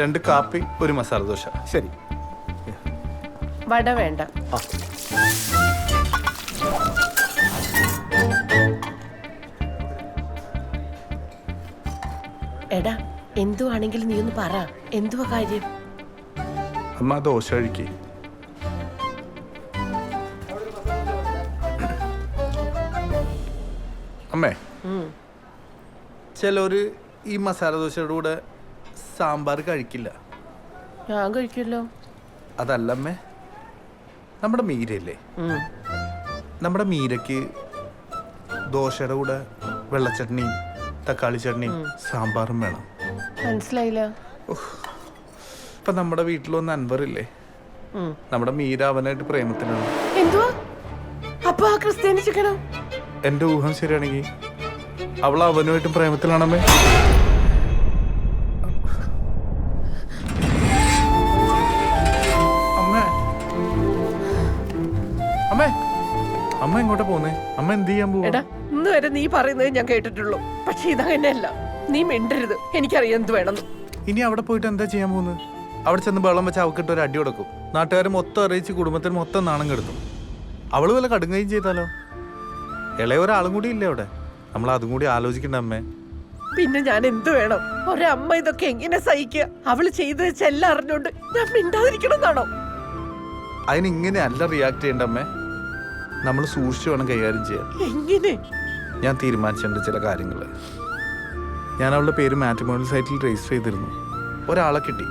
രണ്ട് കാപ്പി ഒരു മസാല ദോശ. ശരി. വട വേണ്ട. എടാ എന്തു എന്തുവാണെങ്കിലും നീ ഒന്ന് പറ. എന്തുവാ കാര്യം? അമ്മ ദോശ കഴിക്ക്. അമ്മേ. ചിലര് ഈ മസാല ദോശയുടെ കൂടെ സാമ്പാർ കഴിക്കില്ല. ഞാൻ കഴിക്കില്ല. അതല്ലമ്മേ നമ്മുടെ മീരയില്ലേ? നമ്മുടെ മീരയ്ക്ക് ദോശയുടെ കൂടെ വെള്ളച്ചട്നിയും തക്കാളി ചട്നിയും സാമ്പാറും വേണം. മനസ്സിലായില്ല. ഇപ്പൊ നമ്മുടെ വീട്ടിൽ വന്ന അൻവറില്ലേ നമ്മുടെ മീര അവനായിട്ട് പ്രേമത്തിലാണ്. എന്തുവാ? അപ്പൊ ആ ക്രിസ്ത്യാനി ചിക്കനോ? എന്റെ ഊഹം ശരിയാണെങ്കിൽ അവൾ അവനുമായിട്ടും പ്രേമത്തിലാണമ്മേ. അമ്മ എങ്ങോട്ടാ പോന്നേ? അമ്മ എന്ത് ചെയ്യാൻ പോവാ? എടാ ഇന്ന് വരെ നീ പറയുന്നത് ഞാൻ കേട്ടിട്ടുള്ളൂ. പക്ഷെ ഇതങ്ങനെയല്ല. നീ മിണ്ടരുത്. എനിക്കറിയാം എന്ത് വേണം ഇനി അവിടെ പോയിട്ട് എന്താ ചെയ്യാൻ പോകുന്നത് അവിടെ ചെന്ന് വെള്ളം വെച്ച് അവക്കിട്ട് ഒരു അടി കൊടുക്കും. നാട്ടുകാർ മൊത്തം അറിയിച്ച് കുടുംബത്തിൽ മൊത്തം നാണം കെടുത്തും. അവൾ വല്ല കടുങ്ങുകയും ചെയ്താലോ? ഇളയ ഒരാളും കൂടി ഇല്ലേ അവിടെ? നമ്മൾ അതും കൂടി ആലോചിക്കണ്ട അമ്മേ. പിന്നെ ഞാൻ എന്ത് വേണം? ഒരമ്മ ഇതൊക്കെ എങ്ങനെ സഹിക്കുക? അവൾ ചെയ്ത് വെച്ചെല്ലാം അറിഞ്ഞോണ്ട് ഞാൻ മിണ്ടാതിരിക്കണം എന്നാണോ അതിന് ഇങ്ങനെ അല്ല റിയാക്ട് ചെയ്യേണ്ട അമ്മേ. നമ്മൾ സൂക്ഷിച്ചു വേണം കൈകാര്യം ചെയ്യാൻ. എങ്ങനെ? ഞാൻ തീരുമാനിച്ചിട്ടുണ്ട് ചില കാര്യങ്ങൾ. ഞാൻ അവളുടെ പേര് മാട്രിമോണിയൽ സൈറ്റിൽ രജിസ്റ്റർ ചെയ്തിരുന്നു. ഒരാളെ കിട്ടി.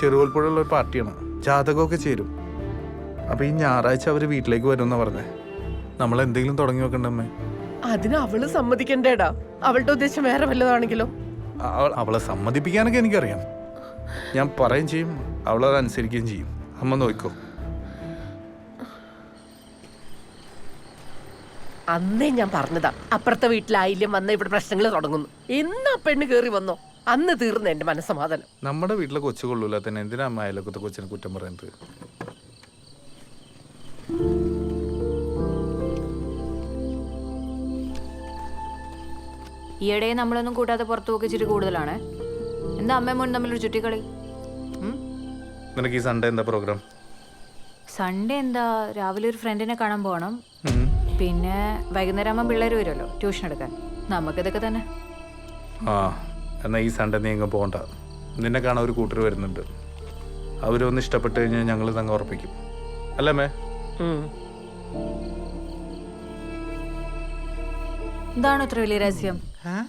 ചെറുകോൽപ്പുഴയുള്ള ഒരു പാർട്ടിയാണ്. ജാതകമൊക്കെ ചേരും. അപ്പൊ ഈ ഞായറാഴ്ച അവർ വീട്ടിലേക്ക് വരുമെന്നാ പറഞ്ഞേ. നമ്മൾ എന്തെങ്കിലും തുടങ്ങി വെക്കണ്ടമ്മേ അതിന് അവൾ സമ്മതിക്കണ്ടേടാ. അവളുടെ ഉദ്ദേശം വേറെ വല്ലതാണെങ്കിലോ? അവളെ സമ്മതിപ്പിക്കാനൊക്കെ എനിക്കറിയാം. ഞാൻ പറയും ചെയ്യും. അവളത് അനുസരിക്കുകയും ചെയ്യും. അമ്മ നോക്കോ. അന്നേ ഞാൻ പറഞ്ഞതാ. അപ്പുറത്തെ വീട്ടിലായില്യം വന്ന ഇവിടെ പ്രശ്നങ്ങൾ തുടങ്ങുന്നു. എന്നാ പെണ്ണ് കേറി വന്നോ? അന്ന് തീർന്ന എന്റെ മനസ്സമാധാനം. നമ്മുടെ വീട്ടിലെ കൊച്ചു കൊള്ളൂല തന്നെ. എന്തിനാ അമ്മ അയലക്കത്തെ കൊച്ചിനെ കുറ്റം പറയുന്നത്? ഈയിടെ നമ്മളൊന്നും കൂട്ടാതെ പുറത്തു പോക്ക് ഇച്ചിരി കൂടുതലാണ്. എന്താ അമ്മയും മോനും തമ്മിലൊരു ചുറ്റിക്കളി? നിനക്ക് ഈ സൺഡേ എന്താ പ്രോഗ്രാം സൺഡേ എന്താ? രാവിലെ ഒരു ഫ്രണ്ടിനെ കാണാൻ പോകണം പിന്നെ വൈകുന്നേരം ആകുമ്പോൾ പിള്ളേർ വരുമല്ലോ? ട്യൂഷൻ എടുക്കാൻ. നമുക്കിതൊക്കെ തന്നെ. ആ എന്നാ ഈ സൺഡേ നീ എങ്ങ് പോകണ്ട നിന്നെ കാണാൻ ഒരു കൂട്ടർ വരുന്നുണ്ട്. അവരൊന്ന് ഇഷ്ടപ്പെട്ട് കഴിഞ്ഞാൽ ഞങ്ങൾ തങ്ങ ഉറപ്പിക്കും. അല്ലേ മേ ഇതാണ് എന്താണ് ഇത്ര വലിയ രഹസ്യം.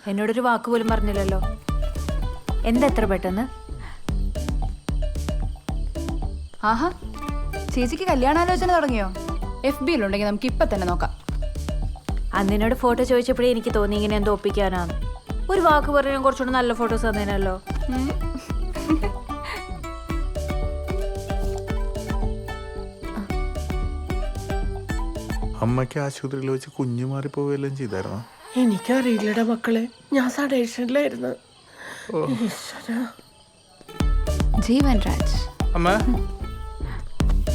എന്നോടൊരു വാക്ക് പോലും പറഞ്ഞില്ലല്ലോ. എന്താ എത്ര പെട്ടെന്ന്? ആഹാ ചേച്ചിക്ക് കല്യാണാലോചന തുടങ്ങിയോ? എഫ് ബിയിലുണ്ടെങ്കിൽ നമുക്ക് ഇപ്പൊ തന്നെ നോക്കാം. അന്നിനോട് ഫോട്ടോ ചോദിച്ചപ്പോഴേ എനിക്ക് തോന്നി ഇങ്ങനെ എന്തോ ഒപ്പിക്കാനാണ് ഒരു വാക്ക് പറഞ്ഞാൽ കുറച്ചുകൂടെ നല്ല ഫോട്ടോസ് തന്നേനല്ലോ. അമ്മയ്ക്ക് ആശുപത്രിയിൽ വെച്ച് കുഞ്ഞു മാറിപ്പോവുകയെല്ലാം ചെയ്തായിരുന്നോ? എനിക്കറിയില്ലടാ മക്കളെ. ഞാൻ സഡേഷനിലായിരുന്നു. ജീവൻ രാജ്. അമ്മ.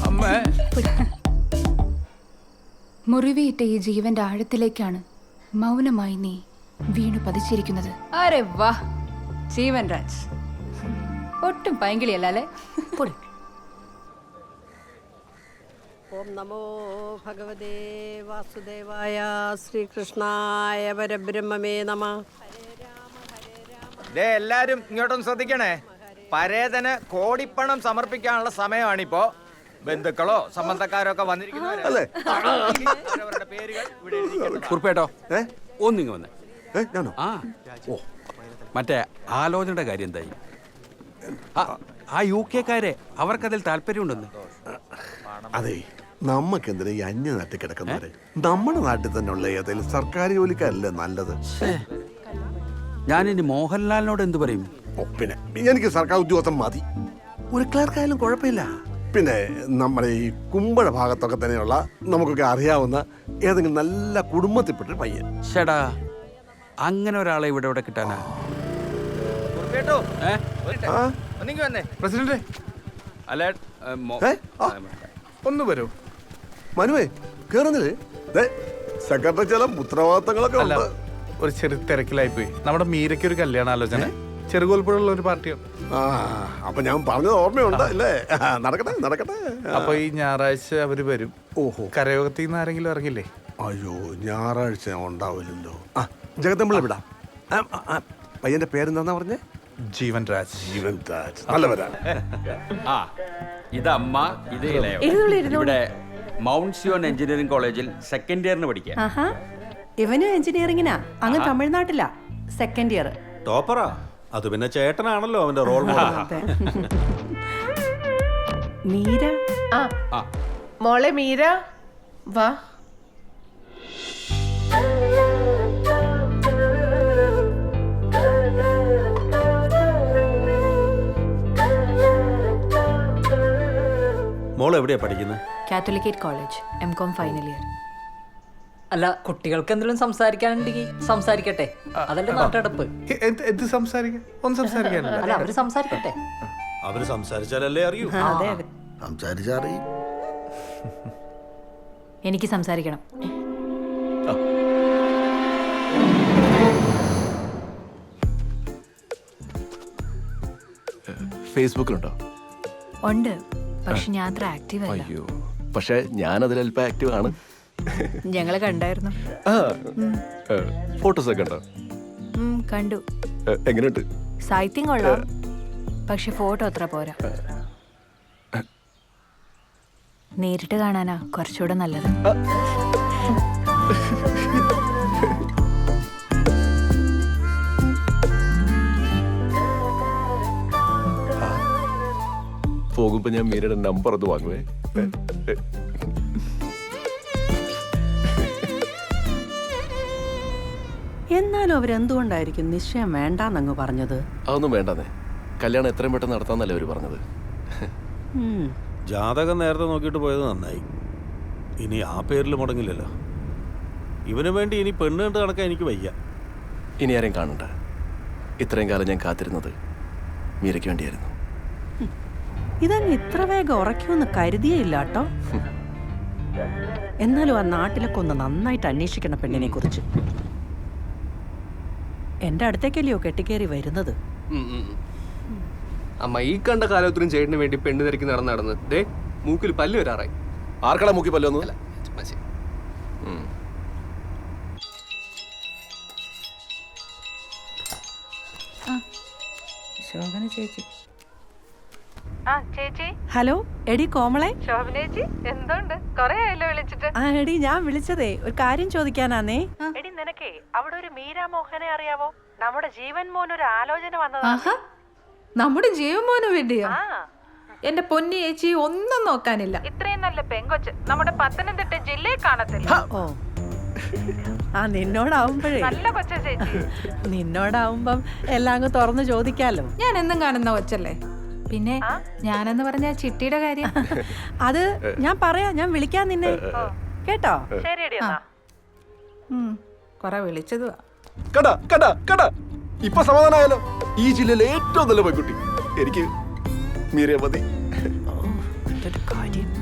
അമ്മ. മുറിവേറ്റ ഈ ജീവന്റെ ആഴത്തിലേക്കാണ് മൗനമായി നീ വീണു പതിച്ചിരിക്കുന്നത്. അരെ വാ ജീവൻ രാജ്. ഒട്ടും പൈങ്കിളിയല്ല അല്ലേ? പൊടി. ഓം നമോ ഭഗവതേ വാസുദേവായ ശ്രീകൃഷ്ണായ പരബ്രഹ്മമേ നമ. ദേ എല്ലാരും ഇങ്ങോട്ടൊന്ന് ശ്രദ്ധിക്കണേ. പരേതന് കോടിപ്പണം സമർപ്പിക്കാനുള്ള സമയമാണിപ്പോ. ബന്ധുക്കളോ സംബന്ധക്കാരോ ഒക്കെ വന്നിരിക്കുന്നവരല്ലേ അവരവരുടെ പേരുകൾ ഇവിടെ. കുറിപ്പേട്ടോ ഒന്നിങ്ങ് വന്നേ. ഏ, ഞാനോ? ആ. ഓ. മറ്റേ ആലോചനയുടെ കാര്യം എന്തായി? ആ, ആ യു കെക്കാരെ അവർക്കതിൽ താല്പര്യമുണ്ടെന്ന്. അതെ നമുക്കെന്തിനാ ഈ അന്യ നാട്ടിൽ കിടക്കുന്നവരെ? നമ്മുടെ നാട്ടിൽ തന്നെ ഉള്ള ഏതെങ്കിലും സർക്കാർ ജോലിക്കാരല്ലേ നല്ലത്? ഞാനിനി മോഹൻലാലിനോട് എന്ത് പറയും? ഓ, പിന്നെ എനിക്ക് സർക്കാർ ഉദ്യോഗസ്ഥൻ മതി. ഒരു ക്ലർക്കായാലും കുഴപ്പമില്ല. പിന്നെ നമ്മുടെ ഈ കുമ്പഴ ഭാഗത്തൊക്കെ തന്നെയുള്ള നമുക്കൊക്കെ അറിയാവുന്ന ഏതെങ്കിലും നല്ല കുടുംബത്തിൽപ്പെട്ട പയ്യൻ. ചേടാ അങ്ങനെ ഒരാളെ ഇവിടെ ഇവിടെ കിട്ടാനാ? പ്രസിഡന്റ്. അല്ല. ഒന്ന് വരൂ. മനുവേ കേറുന്നില്ലേ? ദേ, സെക്രട്ടറി ചില ഉത്തരവാദിത്തങ്ങളൊക്കെ ഉണ്ട്. ഒരു ചെറിയ തിരക്കിലായി പോയി നമ്മുടെ മീരയ്ക്ക് ഒരു കല്യാണാലോചന. ചെറുകോൽപ്പുഴയുള്ള ഒരു പാർട്ടിയാണ് ആ അപ്പൊ ഞാൻ പറഞ്ഞത് ഓർമ്മയുണ്ട് അല്ലേ? ആ, നടക്കട്ടെ നടക്കട്ടെ. അപ്പൊ ഈ ഞായറാഴ്ച അവർ വരും. ഓഹോ. കരയോഗത്തിൽ നിന്ന് ആരെങ്കിലും ഇറങ്ങില്ലേ? അയ്യോ ഞായറാഴ്ച ഉണ്ടാവില്ലല്ലോ. ആ വിടാം. ആ, ആ, ആ, പയ്യന്റെ പേരെന്താന്നാ പറഞ്ഞേ? ജീവൻ രാജ്. ജീവൻ താജ് നല്ലവരാണ്. ആ ഇത് അമ്മ ഇത് ഇളയവൻ. ഇരുന്നോളൂ, ഇരുന്നോളൂ. ഇവിടെ മൗണ്ട് സിയോൺ എഞ്ചിനീയറിംഗ് കോളേജിൽ സെക്കൻഡ് ഇയറിന് പഠിക്കാം ആഹാ. ഇവനും എഞ്ചിനീയറിങ്ങിനാ അങ്ങ് തമിഴ്നാട്ടിലാ. Second year. ടോപ്പറാ? അത് പിന്നെ ചേട്ടനാണല്ലോ അവന്റെ റോൾ മോഡൽ മീര? ആ. ആ. മോളെ മീര വാ. മോൾ എവിടെയാ പഠിക്കുന്നത് Catholicate college M Com final year അല്ല കുട്ടികൾക്ക് എന്തെങ്കിലും സംസാരിക്കാനുണ്ടെങ്കിൽ സംസാരിക്കട്ടെ. അതല്ലേ നാട്ടടപ്പ്. എന്ത് എന്ത് സംസാരിക്കാൻ ഒന്നും സംസാരിക്കാനില്ല. അല്ല അവർ സംസാരിക്കട്ടെ. അവർ സംസാരിച്ചാലല്ലേ അറിയൂ. അതെ അതെ. സംസാരിച്ചറിയും എനിക്ക് സംസാരിക്കണം. ഫേസ്ബുക്കിലുണ്ടോ? ഉണ്ട്. പക്ഷെ ഞാൻ അത്ര ആക്റ്റീവ് അല്ല. അയ്യോ. പക്ഷെ ഞാൻ അതിൽ അല്പം ആക്റ്റീവ് ആണ്. ഞങ്ങളെ കണ്ടായിരുന്നു. ഫോട്ടോസ് ഒക്കെ ഉണ്ടോ ഉം, കണ്ടു. ഏ, എങ്ങനെയുണ്ട്? സാഹിത്യം കൊള്ളാം. പക്ഷെ ഫോട്ടോ അത്ര പോരാ. നേരിട്ട് കാണാനാ കുറച്ചുകൂടെ നല്ലത്. പോകുമ്പോ ഞാൻ മീരയുടെ നമ്പർ ഒന്ന് വാങ്ങുവേ. ഏ, എന്നാലും അവരെന്തുകൊണ്ടായിരിക്കും നിശ്ചയം വേണ്ടാന്നങ്ങ് പറഞ്ഞത്? അതൊന്നും വേണ്ടെന്നേ. കല്യാണം എത്രയും പെട്ടെന്ന് നടത്താന്നല്ലേ അവർ പറഞ്ഞത്. ഉം. ജാതകം നേരത്തെ നോക്കിയിട്ട് പോയത് നന്നായി. ഇനി ആ പേരിൽ മുടങ്ങില്ലല്ലോ. ഇവന് വേണ്ടി ഇനി പെണ്ണ് കണ്ട് നടക്കാൻ എനിക്ക് വയ്യ. ഇനി ആരെയും കാണണ്ട. ഇത്രയും കാലം ഞാൻ കാത്തിരുന്നത് മീരയ്ക്ക് വേണ്ടിയായിരുന്നു. ഇതങ്ങ് ഇത്ര വേഗം ഉറക്കുമെന്ന് കരുതിയേയില്ല കേട്ടോ എന്നാലും ആ നാട്ടിലൊക്കെ ഒന്ന് നന്നായിട്ട് അന്വേഷിക്കണം പെണ്ണിനെ കുറിച്ച് എന്റെ അടുത്തേക്കല്ലയോ കെട്ടിക്കേറി വരുന്നത്? അമ്മ ഈ കണ്ട കാലത്തിനും ചേട്ടന് വേണ്ടി പെണ്ണ് തിരക്കി നടന്ന് നടന്ന് ദേ മൂക്കിൽ പല്ല് വരാറായി. ആർക്കടാ മൂക്കി പല്ലൊന്നു ശോഭന ചേച്ചി. ഹലോ എടി കോമളെ. ആ എടി ഞാൻ വിളിച്ചതേ ഒരു കാര്യം ചോദിക്കാനാന്നേ. എടി നിനക്കേ അവിടെ ഒരു മീരാ മോഹനെ അറിയാവോ? നമ്മുടെ ജീവൻ മോൻ ഒരു ആലോചന വന്നതാ. നമ്മുടെ ജീവൻ ജീവമോന് വേണ്ടിയോ? എന്റെ പൊന്നി ചേച്ചി ഒന്നും നോക്കാനില്ല. ഇത്രയും നല്ല പെങ്കൊച്ച് നമ്മുടെ പത്തനംതിട്ട ജില്ലയെ കാണത്തില്ല. ഓ. ആ നിന്നോടാവുമ്പോഴേ. കൊച്ച ചേച്ചി. നിന്നോടാവുമ്പം എല്ലാം അങ്ങ് തുറന്ന് ചോദിക്കാലോ. ഞാൻ എന്നും കാണുന്ന കൊച്ചല്ലേ? പിന്നെ ഞാനെന്ന് പറഞ്ഞ ചിട്ടിയുടെ കാര്യം. അത് ഞാൻ പറയാം ഞാൻ വിളിക്കാൻ നിന്നെ. കേട്ടോ? ശരിയടി പറ വിളിച്ചത് ഇപ്പൊ സമാധാനമായാലോ ഈ ജില്ലയിലെ ഏറ്റവും നല്ല പെൺകുട്ടി. എനിക്ക് മീരേ മതി. കാര്യം.